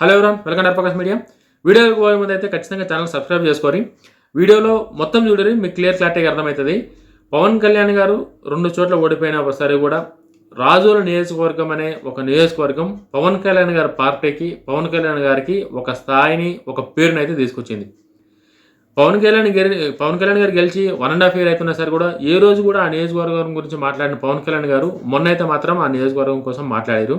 Hello everyone welcome to Prakash media వీడియోకి పోయే ముందు అయితే ఖచ్చితంగా ఛానల్ సబ్స్క్రైబ్ చేసుకోరి. వీడియోలో మొత్తం చూడరి మీకు క్లియర్ క్లారిటీగా అర్థమవుతుంది. పవన్ కళ్యాణ్ గారు రెండు చోట్ల ఓడిపోయిన ఒకసారి కూడా రాజుల నియోజకవర్గం అనే ఒక నియోజకవర్గం పవన్ కళ్యాణ్ గారి పార్టీకి పవన్ కళ్యాణ్ గారికి ఒక స్థాయిని ఒక పేరుని అయితే తీసుకొచ్చింది. పవన్ కళ్యాణ్ గెలి పవన్ కళ్యాణ్ గారు గెలిచి వన్ అండ్ హాఫ్ ఇయర్ అవుతున్నా సరే కూడా ఏ రోజు కూడా ఆ నియోజకవర్గం గురించి మాట్లాడిన పవన్ కళ్యాణ్ గారు మొన్న అయితే మాత్రం ఆ నియోజకవర్గం కోసం మాట్లాడారు.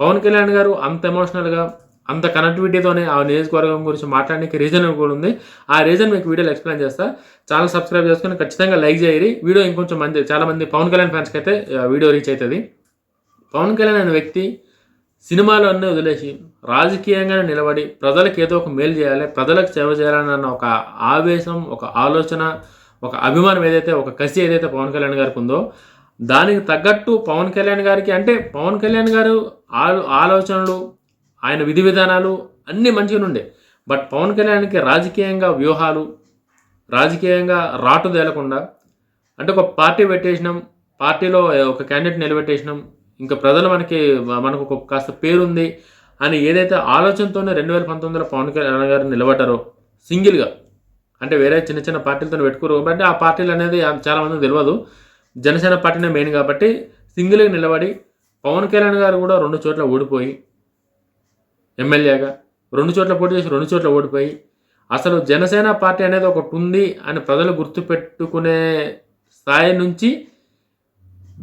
పవన్ కళ్యాణ్ గారు అంత ఎమోషనల్గా అంత కనెక్టివిటీతోనే ఆ నియోజకవర్గం గురించి మాట్లాడడానికి రీజన్ కూడా ఉంది. ఆ రీజన్ మీకు వీడియోలో ఎక్స్ప్లెయిన్ చేస్తా. ఛానల్ సబ్స్క్రైబ్ చేసుకుని ఖచ్చితంగా లైక్ చేయరి వీడియో ఇంకొంచెం మంది చాలా మంది పవన్ కళ్యాణ్ ఫ్యాన్స్కి అయితే వీడియో రీచ్ అవుతుంది. పవన్ కళ్యాణ్ అనే వ్యక్తి సినిమాలన్నీ వదిలేసి రాజకీయంగానే నిలబడి ప్రజలకు ఏదో ఒక మేలు చేయాలి ప్రజలకు సేవ చేయాలన్న ఒక ఆవేశం ఒక ఆలోచన ఒక అభిమానం ఏదైతే ఒక కసి ఏదైతే పవన్ కళ్యాణ్ గారికి ఉందో దానికి తగ్గట్టు పవన్ కళ్యాణ్ గారికి అంటే పవన్ కళ్యాణ్ గారు ఆలో ఆలోచనలు ఆయన విధి విధానాలు అన్నీ మంచిగా ఉండే. బట్ పవన్ కళ్యాణ్కి రాజకీయంగా వ్యూహాలు రాజకీయంగా రాటు తేలకుండా అంటే ఒక పార్టీ పెట్టేసినాం పార్టీలో ఒక క్యాండిడేట్ నిలబెట్టేసినాం ఇంకా ప్రజలు మనకి మనకు ఒక కాస్త పేరుంది అని ఏదైతే ఆలోచనతోనే రెండు వేల పంతొమ్మిదిలో పవన్ కళ్యాణ్ గారు నిలబడ్డారో సింగిల్గా అంటే వేరే చిన్న చిన్న పార్టీలతో పెట్టుకోరు అంటే ఆ పార్టీలు అనేది చాలామందికి తెలియదు. జనసేన పార్టీనే మెయిన్ కాబట్టి సింగిల్గా నిలబడి పవన్ కళ్యాణ్ గారు కూడా రెండు చోట్ల ఓడిపోయి ఎమ్మెల్యేగా. రెండు చోట్ల పోటీ చేసి రెండు చోట్ల ఓడిపోయి అసలు జనసేన పార్టీ అనేది ఒకటి ఉంది అని ప్రజలు గుర్తుపెట్టుకునే స్థాయి నుంచి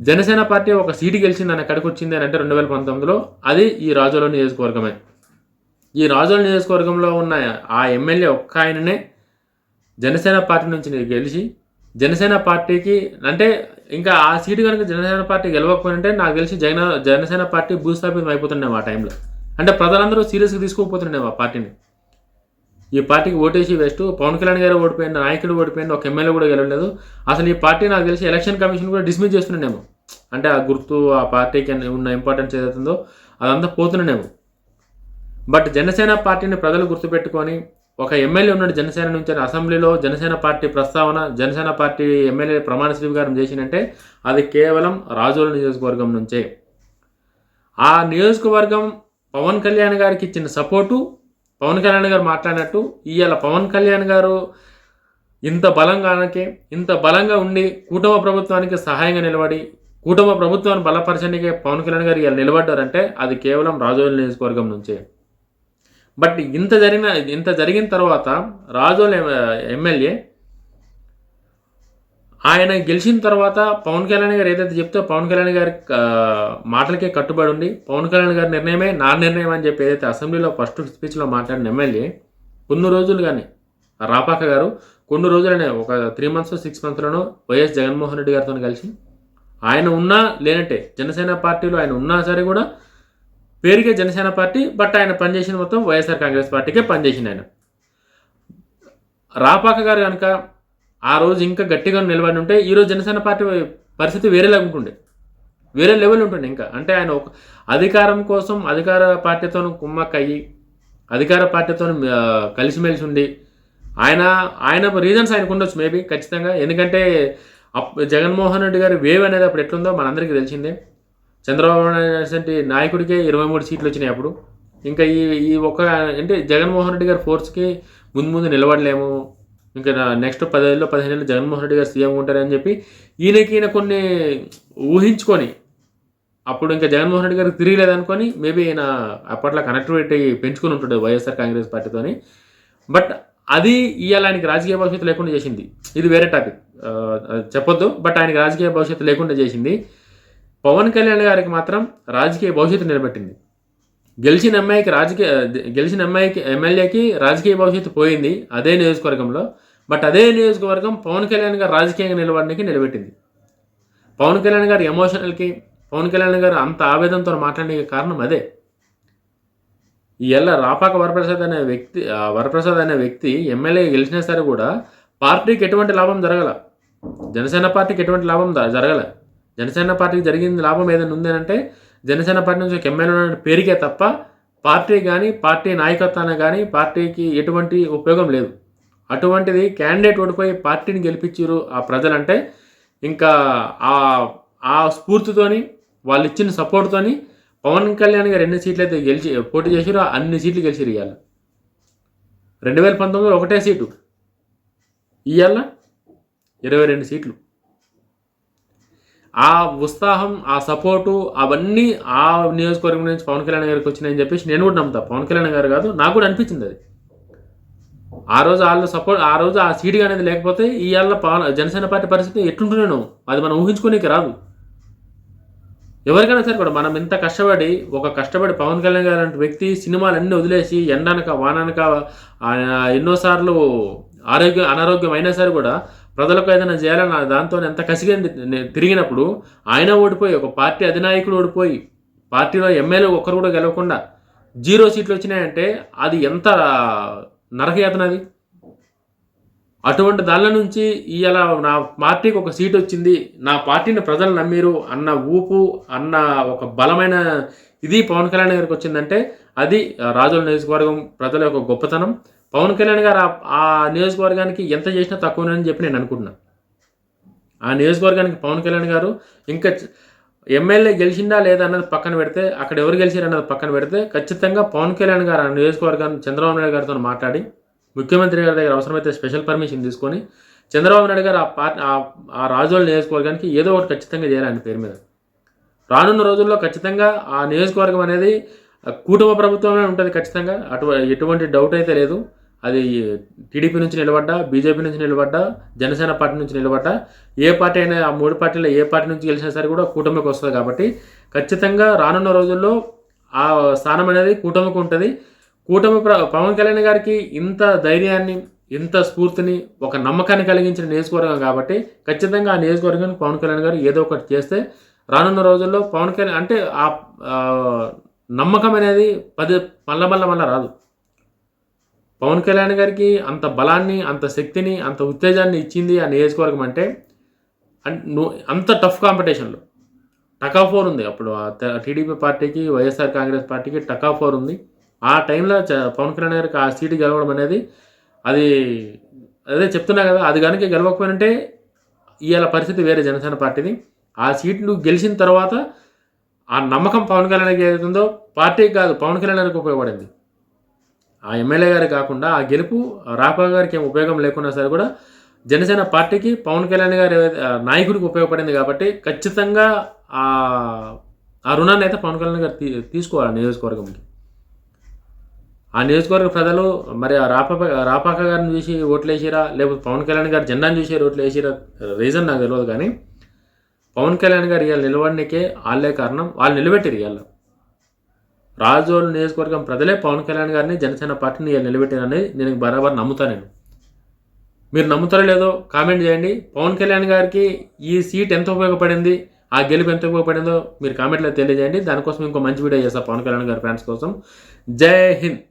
జనసేన పార్టీ ఒక సీటు గెలిచిందని ఎక్కడికి వచ్చింది అని అంటే రెండు వేల పంతొమ్మిదిలో అది ఈ రాజోల నియోజకవర్గమే. ఈ రాజోల నియోజకవర్గంలో ఉన్న ఆ ఎమ్మెల్యే ఒక్క ఆయననే జనసేన పార్టీ నుంచి గెలిచి జనసేన పార్టీకి అంటే ఇంకా ఆ సీటు కనుక జనసేన పార్టీ గెలవకపోయింటే నాకు తెలిసి జగన్ జనసేన పార్టీ భూస్థాపితం అయిపోతుండే ఆ టైంలో. అంటే ప్రజలందరూ సీరియస్గా తీసుకోకపోతుండే ఆ పార్టీని. ఈ పార్టీకి ఓటేసి వేస్ట్. పవన్ కళ్యాణ్ గారు ఓడిపోయింది నాయకుడు ఓడిపోయింది ఒక ఎమ్మెల్యే కూడా గెలవలేదు. అసలు ఈ పార్టీ నాకు తెలిసి ఎలక్షన్ కమిషన్ కూడా డిస్మిస్ చేస్తుండేమో. అంటే ఆ గుర్తు ఆ పార్టీకి ఉన్న ఇంపార్టెన్స్ ఏదైతుందో అదంతా పోతుండేమో. బట్ జనసేన పార్టీని ప్రజలు గుర్తుపెట్టుకొని ఒక ఎమ్మెల్యే ఉన్నాడు జనసేన నుంచి అసెంబ్లీలో జనసేన పార్టీ ప్రస్తావన జనసేన పార్టీ ఎమ్మెల్యే ప్రమాణ స్వీకారం చేసినంటే అది కేవలం రాజోల నియోజకవర్గం నుంచే. ఆ నియోజకవర్గం పవన్ కళ్యాణ్ గారికి ఇచ్చిన సపోర్టు పవన్ కళ్యాణ్ గారు మాట్లాడినట్టు ఇవాళ పవన్ కళ్యాణ్ గారు ఇంత బలంగానకి ఇంత బలంగా ఉండి కూటమి ప్రభుత్వానికి సహాయంగా నిలబడి కూటమి ప్రభుత్వాన్ని బలపరచడానికి పవన్ కళ్యాణ్ గారు ఇలా నిలబడ్డారంటే అది కేవలం రాజోలు నియోజకవర్గం నుంచే. బట్ ఇంత జరిగిన ఇంత జరిగిన తర్వాత రాజోలు ఎమ్మెల్యే ఆయన గెలిచిన తర్వాత పవన్ కళ్యాణ్ గారు ఏదైతే చెప్తే పవన్ కళ్యాణ్ గారి మాటలకే కట్టుబడి ఉండి పవన్ కళ్యాణ్ గారి నిర్ణయమే నా నిర్ణయం అని చెప్పి ఏదైతే అసెంబ్లీలో ఫస్ట్ స్పీచ్లో మాట్లాడిన ఎమ్మెల్యే కొన్ని రోజులు కానీ రాపాక గారు కొన్ని రోజులనే ఒక త్రీ మంత్స్ సిక్స్ మంత్స్లోనూ వైఎస్ జగన్మోహన్ రెడ్డి గారితో కలిసి ఆయన ఉన్నా లేనట్టే జనసేన పార్టీలో ఆయన ఉన్నా సరే కూడా పేరుకే జనసేన పార్టీ బట్ ఆయన పనిచేసిన మొత్తం వైఎస్ఆర్ కాంగ్రెస్ పార్టీకే పనిచేసింది ఆయన. రాపాక గారు కనుక ఆ రోజు ఇంకా గట్టిగా నిలబడి ఉంటే ఈరోజు జనసేన పార్టీ పరిస్థితి వేరేలాగా ఉంటుండే. వేరే లెవెల్ ఉంటుండే ఇంకా. అంటే ఆయన ఒక అధికారం కోసం అధికార పార్టీతో కుమ్మక్కయ్యి అధికార పార్టీతో కలిసిమెలిసి ఉండి ఆయన ఆయన రీజన్స్ ఆయనకు ఉండొచ్చు మేబీ ఖచ్చితంగా. ఎందుకంటే అప్ జగన్మోహన్ రెడ్డి గారి వేవ్ అనేది అప్పుడు ఎట్లుందో మనందరికీ తెలిసిందే. చంద్రబాబు నాయుడు నాయకుడికే ఇరవై మూడు సీట్లు వచ్చినాయి అప్పుడు. ఇంకా ఈ ఈ ఒక్క అంటే జగన్మోహన్ రెడ్డి గారి ఫోర్స్కి ముందు ముందు నిలబడలేము. ఇంకా నెక్స్ట్ పదేళ్ళు పదిహేను జగన్మోహన్ రెడ్డి గారు సీఎం ఉంటారని చెప్పి ఈయనకి ఈయన కొన్ని ఊహించుకొని అప్పుడు ఇంకా జగన్మోహన్ రెడ్డి గారికి తిరిగిలేదనుకొని మేబీ ఈయన అప్పట్లో కనెక్టివిటీ పెంచుకుని ఉంటాడు వైఎస్ఆర్ కాంగ్రెస్ పార్టీతోని. బట్ అది ఇవాళ ఆయనకి రాజకీయ భవిష్యత్తు లేకుండా చేసింది. ఇది వేరే టాపిక్ చెప్పొద్దు బట్ ఆయనకి రాజకీయ భవిష్యత్తు లేకుండా చేసింది. పవన్ కళ్యాణ్ గారికి మాత్రం రాజకీయ భవిష్యత్తు నిలబెట్టింది. గెలిచిన అమ్మాయికి రాజకీయ గెలిచిన అమ్మాయికి ఎమ్మెల్యేకి రాజకీయ భవిష్యత్తు పోయింది అదే నియోజకవర్గంలో. బట్ అదే నియోజకవర్గం పవన్ కళ్యాణ్ గారు రాజకీయంగా నిలబడడానికి నిలబెట్టింది. పవన్ కళ్యాణ్ గారి ఎమోషనల్కి పవన్ కళ్యాణ్ గారు అంత ఆవేదనతో మాట్లాడే కారణం అదే. ఈ ఎల్ల రాపాక వరప్రసాద్ అనే వ్యక్తి వరప్రసాద్ అనే వ్యక్తి ఎమ్మెల్యే గెలిచినా సరే కూడా పార్టీకి ఎటువంటి లాభం జరగల. జనసేన పార్టీకి ఎటువంటి లాభం జరగల. జనసేన పార్టీకి జరిగింది లాభం ఏదైనా ఉంది అంటే జనసేన పార్టీ నుంచి ఒక ఎమ్మెల్యే ఉన్న పేరుకే తప్ప పార్టీ కానీ పార్టీ నాయకత్వాన్ని కానీ పార్టీకి ఎటువంటి ఉపయోగం లేదు. అటువంటిది క్యాండిడేట్ ఓడిపోయి పార్టీని గెలిపించారు ఆ ప్రజలంటే ఇంకా ఆ ఆ స్ఫూర్తితోని వాళ్ళు ఇచ్చిన సపోర్ట్తోని పవన్ కళ్యాణ్ గారు ఎన్ని సీట్లు అయితే గెలిచి పోటీ చేసిరో అన్ని సీట్లు గెలిచిరు ఇవాళ రెండు వేల పంతొమ్మిదిలో ఒకటే సీటు. ఇవాళ ఇరవై రెండు సీట్లు. ఆ ఉత్సాహం ఆ సపోర్టు అవన్నీ ఆ నియోజకవర్గం నుంచి పవన్ కళ్యాణ్ గారికి వచ్చినాయని చెప్పేసి నేను కూడా నమ్ముతా. పవన్ కళ్యాణ్ గారు కాదు నాకు కూడా అనిపించింది అది. ఆ రోజు వాళ్ళు సపోర్ట్ ఆ రోజు ఆ సీట్ అనేది లేకపోతే ఇవాళ పవన్ జనసేన పార్టీ పరిస్థితి ఎట్లుంటున్నాను అది మనం ఊహించుకోనికి రాదు. ఎవరికైనా సరే కూడా మనం ఇంత కష్టపడి ఒక కష్టపడి పవన్ కళ్యాణ్ గారు లాంటి వ్యక్తి సినిమాలు అన్నీ వదిలేసి ఎండనక వాననక ఆయన ఎన్నోసార్లు ఆరోగ్యం అనారోగ్యం అయినా సరే కూడా ప్రజలకు ఏదైనా చేయాలని దాంతో ఎంత కసిగా తిరిగినప్పుడు ఆయన ఓడిపోయి ఒక పార్టీ అధినాయకుడు ఓడిపోయి పార్టీలో ఎమ్మెల్యే ఒక్కరు కూడా గెలవకుండా జీరో సీట్లు వచ్చినాయంటే అది ఎంత నరకయాతన అది? అటువంటి దానిల నుంచి ఇవాళ నా పార్టీకి ఒక సీట్ వచ్చింది నా పార్టీని ప్రజలు నమ్మిరు అన్న ఊపు అన్న ఒక బలమైన ఇది పవన్ కళ్యాణ్ గారికి వచ్చిందంటే అది రాజుల నియోజకవర్గం ప్రజల యొక్క గొప్పతనం. పవన్ కళ్యాణ్ గారు ఆ- ఆ నియోజకవర్గానికి ఎంత చేసినా తక్కువనని చెప్పి నేను అనుకుంటున్నాను ఆ నియోజకవర్గానికి పవన్ కళ్యాణ్ గారు ఇంకా ఎమ్మెల్యే గెలిచిందా లేదా అన్నది పక్కన పెడితే అక్కడ ఎవరు గెలిచారు అన్నది పక్కన పెడితే ఖచ్చితంగా పవన్ కళ్యాణ్ గారు ఆ నియోజకవర్గాన్ని చంద్రబాబు నాయుడు గారితో మాట్లాడి ముఖ్యమంత్రి గారి దగ్గర అవసరమైతే స్పెషల్ పర్మిషన్ తీసుకొని చంద్రబాబు నాయుడు గారు ఆ పార్టీ ఆ- ఆ నియోజకవర్గానికి ఏదో ఒకటి ఖచ్చితంగా చేయాలని పేరు మీద. రానున్న రోజుల్లో ఖచ్చితంగా ఆ నియోజకవర్గం అనేది కుటుంబ కూటమి ప్రభుత్వమే ఉంటుంది ఖచ్చితంగా. అటు ఎటువంటి డౌట్ అయితే లేదు. అది టీడీపీ నుంచి నిలబడ్డా బీజేపీ నుంచి నిలబడ్డా జనసేన పార్టీ నుంచి నిలబడ్డా ఏ పార్టీ అయినా ఆ మూడు పార్టీలో ఏ పార్టీ నుంచి గెలిచినా సరే కూడా కూటమికి వస్తుంది కాబట్టి ఖచ్చితంగా రానున్న రోజుల్లో ఆ స్థానం అనేది కూటమికి ఉంటుంది. కూటమి ప్ర పవన్ కళ్యాణ్ గారికి ఇంత ధైర్యాన్ని ఇంత స్ఫూర్తిని ఒక నమ్మకాన్ని కలిగించిన నియోజకవర్గం కాబట్టి ఖచ్చితంగా ఆ నియోజకవర్గానికి పవన్ కళ్యాణ్ గారు ఏదో ఒకటి చేస్తే రానున్న రోజుల్లో పవన్ కళ్యాణ్ అంటే ఆ నమ్మకం అనేది పది మళ్ళ మళ్ళ మళ్ళ రాదు. పవన్ కళ్యాణ్ గారికి అంత బలాన్ని అంత శక్తిని అంత ఉత్తేజాన్ని ఇచ్చింది ఆ నియోజకవర్గం అంటే ను- అంత టఫ్ కాంపిటీషన్లో. టకా ఫోర్ ఉంది. అప్పుడు టీడీపీ పార్టీకి వైఎస్ఆర్ కాంగ్రెస్ పార్టీకి టకా ఫోర్ ఉంది. ఆ టైంలో చ- పవన్ కళ్యాణ్ గారికి ఆ సీటు గెలవడం అనేది అది అదే చెప్తున్నా కదా అది కనుక గెలవకపోయినంటే ఇవాళ పరిస్థితి వేరే జనసేన పార్టీది. ఆ సీట్లు గెలిచిన తర్వాత ఆ నమ్మకం పవన్ కళ్యాణ్కి ఏదైతుందో పార్టీకి కాదు పవన్ కళ్యాణ్ గారికి ఉపయోగపడింది. ఆ ఎమ్మెల్యే గారు కాకుండా ఆ గెలుపు రాపా గారికి ఏం ఉపయోగం లేకున్నా సరే కూడా జనసేన పార్టీకి పవన్ కళ్యాణ్ గారు నాయకుడికి ఉపయోగపడింది కాబట్టి ఖచ్చితంగా ఆ ఆ రుణాన్ని అయితే పవన్ కళ్యాణ్ గారు తీ తీసుకోవాలి నియోజకవర్గంకి. ఆ నియోజకవర్గ ప్రజలు మరి ఆ రాప రాపాక గారిని చూసి ఓట్లు వేసిరా లేకపోతే పవన్ కళ్యాణ్ గారు జెండాను చూసి ఓట్లు వేసిరా రీజన్ నాకు తెలియదు కానీ పవన్ కళ్యాణ్ గారు ఇవాళ నిలబడినకే వాళ్ళే కారణం. వాళ్ళు నిలబెట్టారు ఇవాళ. రాజోలు నియోజకవర్గం ప్రజలే పవన్ కళ్యాణ్ గారిని జనసేన పార్టీని నిలబెట్టారని నేను బరాబర్ నమ్ముతాను నేను. మీరు నమ్ముతారో లేదో కామెంట్ చేయండి. పవన్ కళ్యాణ్ గారికి ఈ సీట్ ఎంత ఉపయోగపడింది ఆ గెలుపు ఎంత ఉపయోగపడిందో మీరు కామెంట్లో తెలియజేయండి. దానికోసం ఇంకో మంచి వీడియో చేస్తా పవన్ కళ్యాణ్ గారి ఫ్యాన్స్ కోసం. జై హింద్.